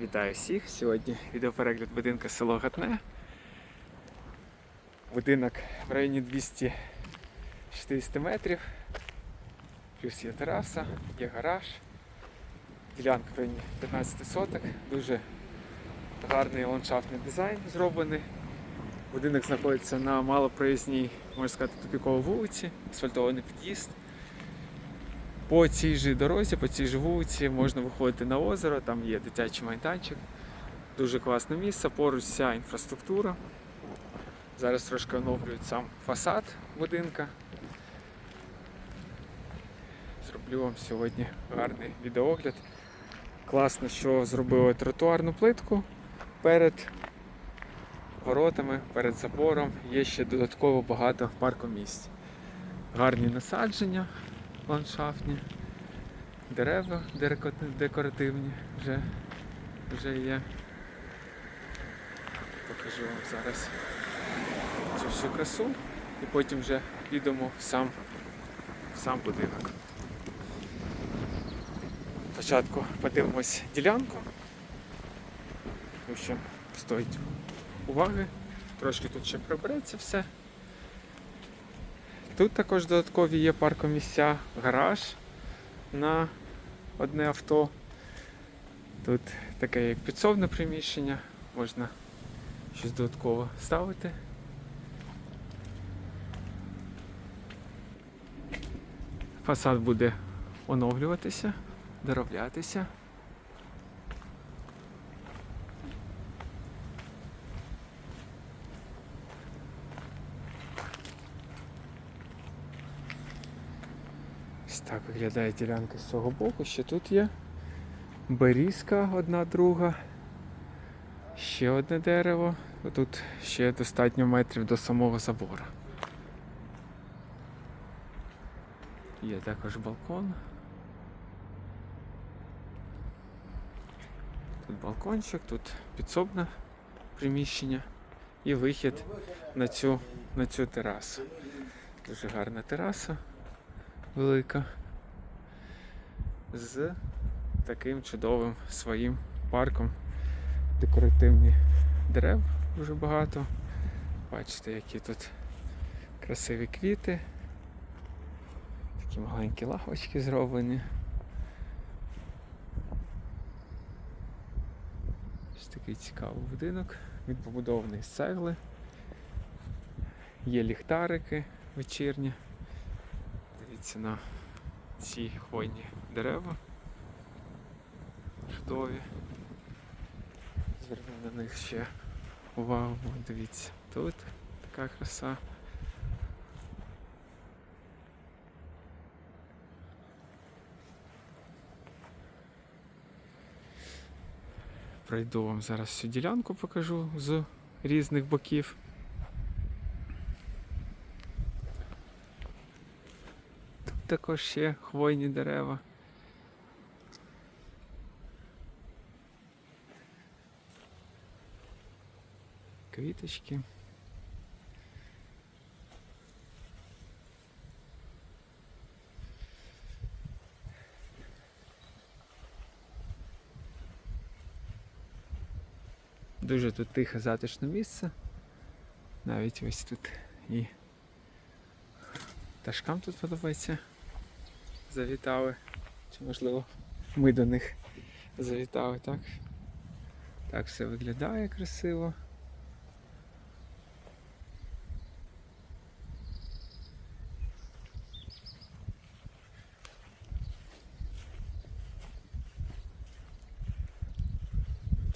Вітаю всіх! Сьогодні відеоперегляд будинка село Гатне. Будинок в районі 260 метрів. Плюс є тераса, є гараж. Ділянка в районі 15 соток. Дуже гарний ландшафтний дизайн зроблений. Будинок знаходиться на малопроїзній, можна сказати, тупіковій вулиці, асфальтований під'їзд. По цій же дорозі, по цій же вулиці можна виходити на озеро, там є дитячий майданчик. Дуже класне місце, поруч вся інфраструктура. Зараз трошки оновлюють сам фасад будинка. Зроблю вам сьогодні гарний відеогляд. Класно, що зробили тротуарну плитку перед воротами, перед забором. Є ще додатково багато паркомісць. Гарні насадження ландшафтні, дерева декоративні вже, вже є. Покажу вам зараз цю всю красу і потім вже підемо в сам, в сам будинок. Спочатку подивимось ділянку, тому що стоїть уваги, трошки тут ще прибереться все. Тут також додаткові є паркомісця, гараж на одне авто. Тут таке як підсобне приміщення, можна щось додатково ставити. Фасад буде оновлюватися, дороблятися. Ось так виглядає ділянка з цього боку. Ще тут є берізка одна друга. Ще одне дерево. Тут ще достатньо метрів до самого забору. Є також балкон. Тут балкончик, тут підсобне приміщення і вихід на цю, на цю терасу. Дуже гарна тераса велика з таким чудовим своїм парком. Декоративні дерев дуже багато. Бачите, які тут красиві квіти. Такі маленькі лавочки зроблені. Ось такий цікавий будинок. Він побудований з цегли. Є ліхтарики вечірні. Дивіться на ці хвойні дерева. Чудові. Зверну на них ще увагу. Дивіться, тут така краса. Пройду вам зараз всю ділянку покажу з різних боків. Також ще хвойні дерева. Квіточки. Дуже тут тихе затишне місце. Навіть ось тут і пташкам тут подобається. Завітали. Чи можливо ми до них завітали, так? Так все виглядає красиво.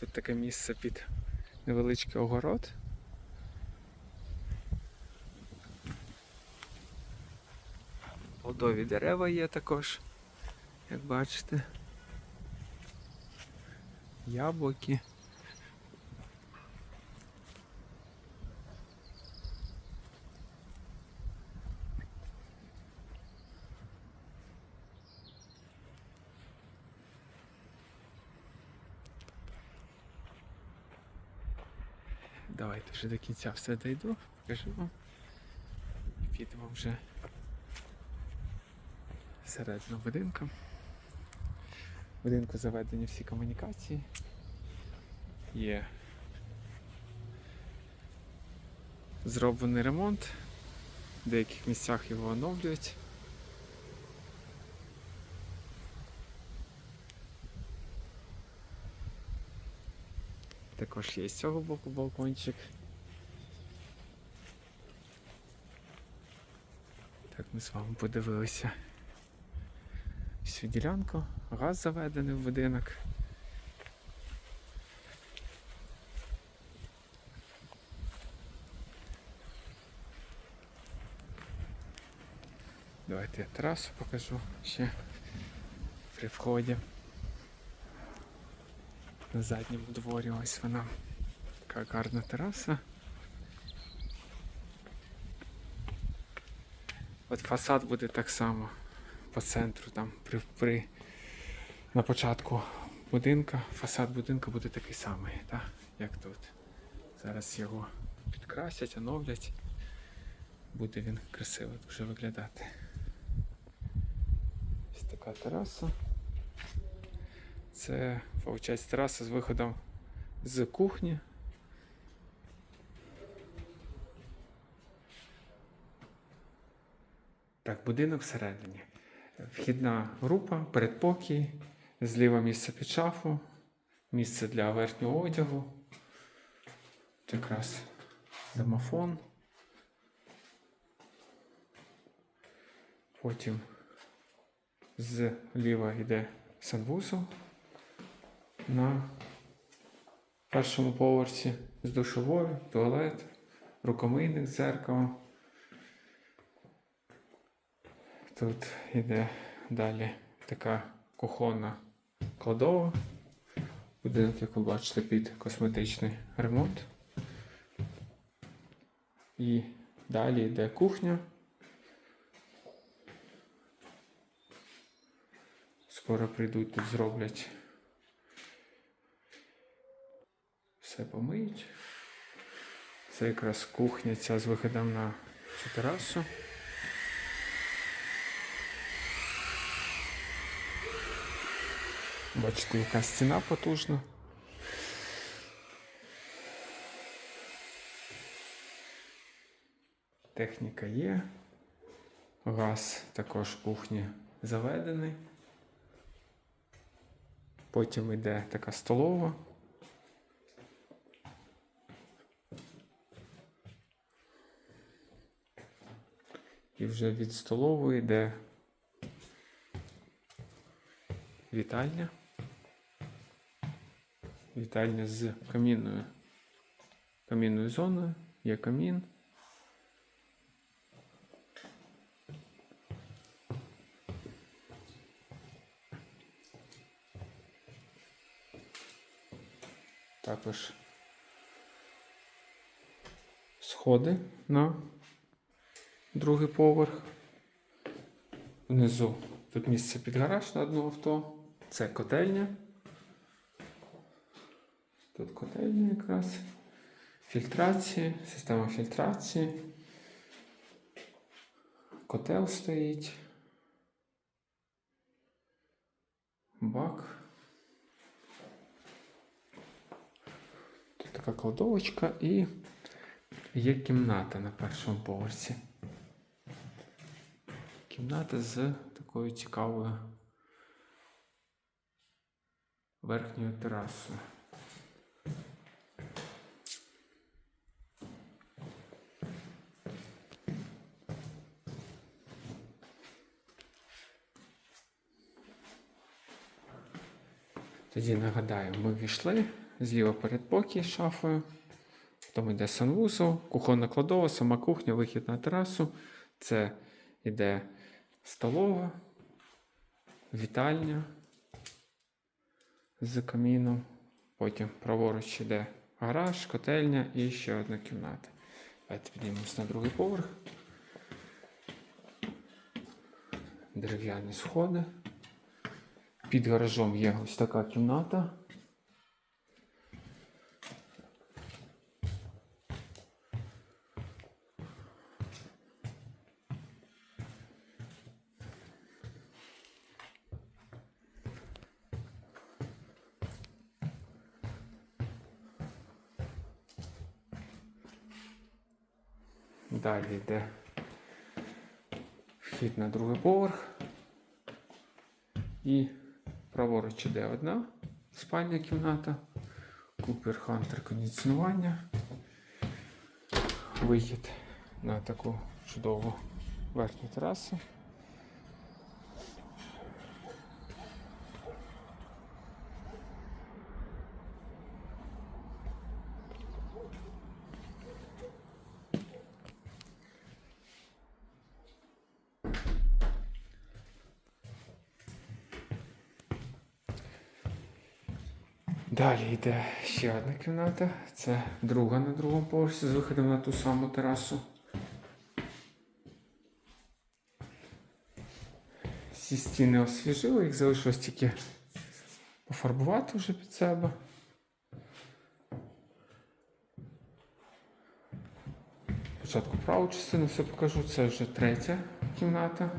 Тут таке місце під невеличкий огород. Плодові дерева є також, як бачите. Яблуки. Давайте вже до кінця все дойду, покажу вам. Підемо вже всередину будинку. В будинку заведені всі комунікації. є зроблений ремонт. В деяких місцях його оновлюють. Також є з цього боку балкончик. Так, ми з вами подивилися ділянку, газ заведений в будинок. Давайте я терасу покажу ще при вході. На задньому дворі ось вона. Така гарна тераса. От фасад буде так само по центру, там при, при на початку будинка. Фасад будинку буде такий самий, так, як тут. Зараз його підкрасять, оновлять. Буде він красиво дуже виглядати. Ось така тераса. Це, виходить, тераса з виходом з кухні. Так, будинок всередині. Вхідна група, передпокій, зліва місце під шафу, місце для верхнього одягу. Якраз домофон. Потім зліва йде санвузол на першому поверсі з душовою, туалет, рукомийник з Тут йде далі така кухонна кладова. Будинок, як ви бачите, під косметичний ремонт. І далі йде кухня. Скоро прийдуть тут зроблять. Все помиють. Це якраз кухня ця з виходом на цю терасу. Бачите, яка стіна потужна. Техніка є. Газ також в кухні заведений. Потім йде така столова. І вже від столової йде вітальня. Вітальня з камінною, камінною зоною. Є камін. Також сходи на другий поверх. Внизу тут місце під гараж на одне авто. Це котельня. Тут котельня якраз. Фільтрації, система фільтрації. Котел стоїть. Бак. Тут така кладовочка і є кімната на першому поверсі. Кімната з такою цікавою верхньою терасою. Тоді нагадаю, ми війшли зліва передпокій шафою. Потім йде санвузол, кухонна кладова, сама кухня, вихід на терасу. Це йде столова, вітальня з каміном. Потім праворуч йде гараж, котельня і ще одна кімната. Давайте піднімемось на другий поверх. Дерев'яні сходи. Під гаражом є ось така кімната. Далі йде вхід на другий поверх і праворуч іде одна спальня кімната, Купер Хантер кондиціонування. Вихід на таку чудову верхню терасу. Далі йде ще одна кімната. Це друга на другому поверсі з виходом на ту саму терасу. Всі стіни освіжили, їх залишилось тільки пофарбувати вже під себе. Спочатку праву частину все покажу. Це вже третя кімната.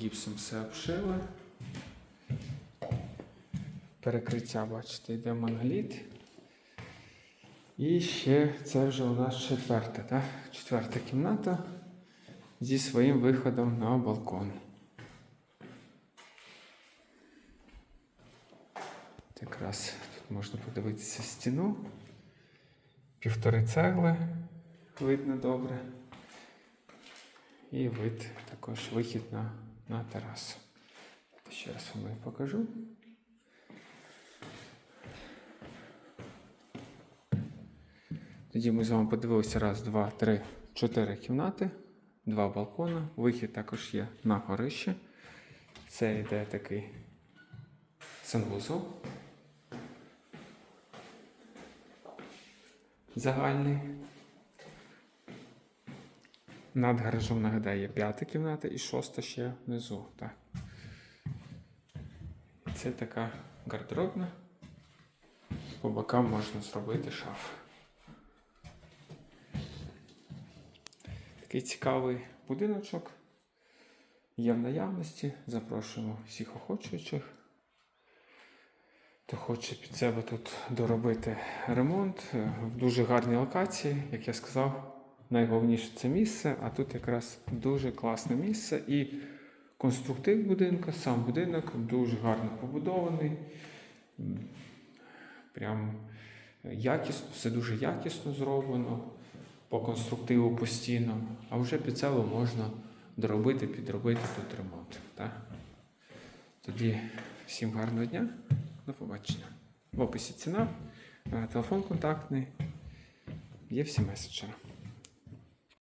Гіпсом все обшили. Перекриття, бачите, йде моноліт. І ще це вже у нас четверта, так? Четверта кімната зі своїм виходом на балкон. От Якраз тут можна подивитися стіну. Півтори цегли видно добре. І вид також вихід на, на терасу. Ще раз вам її покажу. Тоді ми з вами подивилися раз, два, три, чотири кімнати, два балкони. Вихід також є на горище. Це йде такий санвузол. Загальний. Над гаражом нагадаю, є п'ята кімната і шоста ще внизу. Так. Це така гардеробна. По бокам можна зробити шаф. Такий цікавий будиночок. Є в наявності. Запрошуємо всіх охочуючих. Хто хоче під себе тут доробити ремонт в дуже гарній локації, як я сказав, найголовніше це місце, а тут якраз дуже класне місце і конструктив будинку, сам будинок дуже гарно побудований. Прям якісно, все дуже якісно зроблено, по конструктиву постійно, а вже під себе можна доробити, підробити тут ремонт. Так? Тоді всім гарного дня, до побачення. В описі ціна, телефон контактний, є всі меседжери.